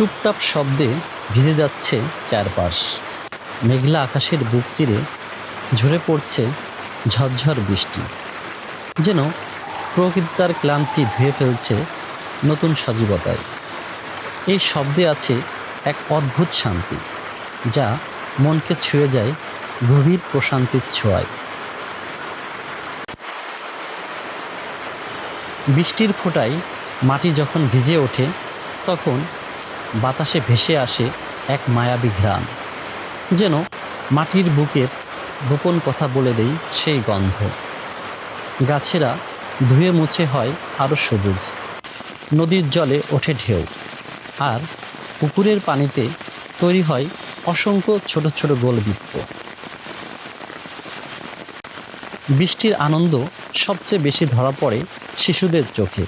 টুপটাপ শব্দে ভিজে যাচ্ছে চারপাশ। মেঘলা আকাশের বুক চিরে ঝরে পড়ছে ঝরঝর বৃষ্টি। যেন প্রকৃতি তার ক্লান্তি ধুয়ে ফেলছে নতুন সজীবতায়। এই শব্দে আছে এক অদ্ভুত শান্তি, যা মনকে ছুঁয়ে যায় গভীর প্রশান্তির ছোঁয়ায়। বৃষ্টির ফোঁটায় মাটি যখন ভিজে ওঠে, তখন বাতাসে ভেসে আসে এক মায়াবী ঘ্রাণ। যেন মাটির বুকের গোপন কথা বলে দেই সেই গন্ধ। গাছেরা ধুয়ে মুছে হয় আরও সবুজ। নদীর জলে ওঠে ঢেউ। আর পুকুরের পানিতে তৈরি হয় অসংখ্য ছোট ছোট গোলবৃত্ত। বৃষ্টির আনন্দ সবচেয়ে বেশি ধরা পড়ে শিশুদের চোখে।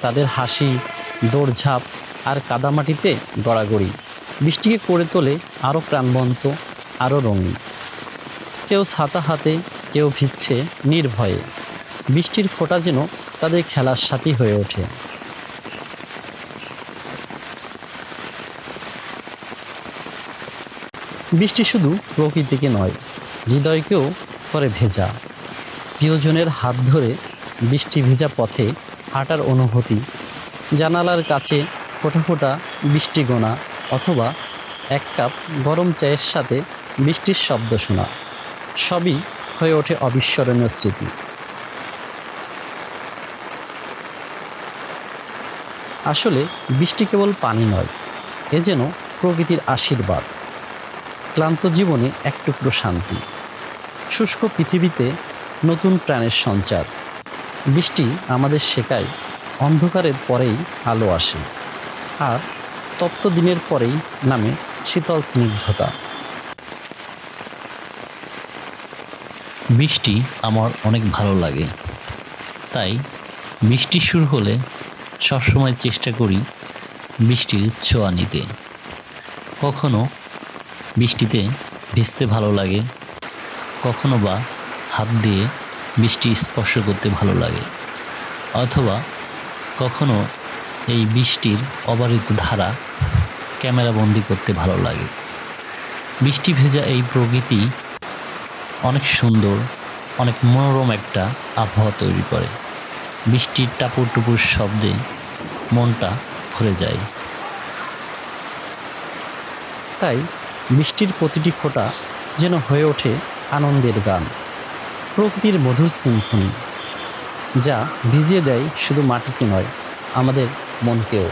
তাদের হাসি, দৌড়ঝাঁপ আর কাদামাটিতে গড়াগড়ি। বৃষ্টিকে করে তোলে আরও প্রাণবন্ত আরও রঙিন। কেউ ছাতা হাতে, কেউ ভিজছে নির্ভয়ে। বৃষ্টির ফোঁটা যেন তাদের খেলার সাথী হয়ে ওঠে। বৃষ্টি শুধু প্রকৃতিকে নয়, হৃদয়কেও করে ভেজা। প্রিয়জনের হাত ধরে বৃষ্টি ভেজা পথে হাঁটার অনুভূতি, জানালার কাছে ফোঁটা ফোঁটা বৃষ্টি গোনা অথবা এক কাপ গরম চায়ের সাথে বৃষ্টির শব্দ শোনা। সবই হয়ে ওঠে অবিস্মরণীয় স্মৃতি। আসলে বৃষ্টি কেবল পানি নয়, এ যেন প্রকৃতির আশীর্বাদ। ক্লান্ত জীবনে এক টুকরো শান্তি। শুষ্ক পৃথিবীতে নতুন প্রাণের সঞ্চার। বৃষ্টি আমাদের শেখায় অন্ধকারের পরেই আলো আসে। আর তপ্ত দিনের পরেই নামে শীতল স্নিগ্ধতা। বৃষ্টি আমার অনেক ভালো লাগে। তাই বৃষ্টি শুরু হলে সবসময় চেষ্টা করি বৃষ্টির ছোঁয়া নিতে। কখনো বৃষ্টিতে ভিজতে ভালো লাগে, কখনো বা হাত দিয়ে বৃষ্টি স্পর্শ করতে ভালো লাগে, অথবা কখনো এই বৃষ্টির অবারিত ধারা ক্যামেরাবন্দি করতে ভালো লাগে। বৃষ্টি ভেজা এই প্রকৃতি অনেক সুন্দর, অনেক মনোরম একটা আবহাওয়া তৈরি করে। বৃষ্টির টাপুর টুপুর শব্দে মনটা ভরে যায়। তাই বৃষ্টির প্রতিটি ফোঁটা যেন হয়ে ওঠে আনন্দের গান। প্রকৃতির মধুর সিম্ফনি, যা ভিজিয়ে দেয় শুধু মাটিকে নয় আমাদের মনকেও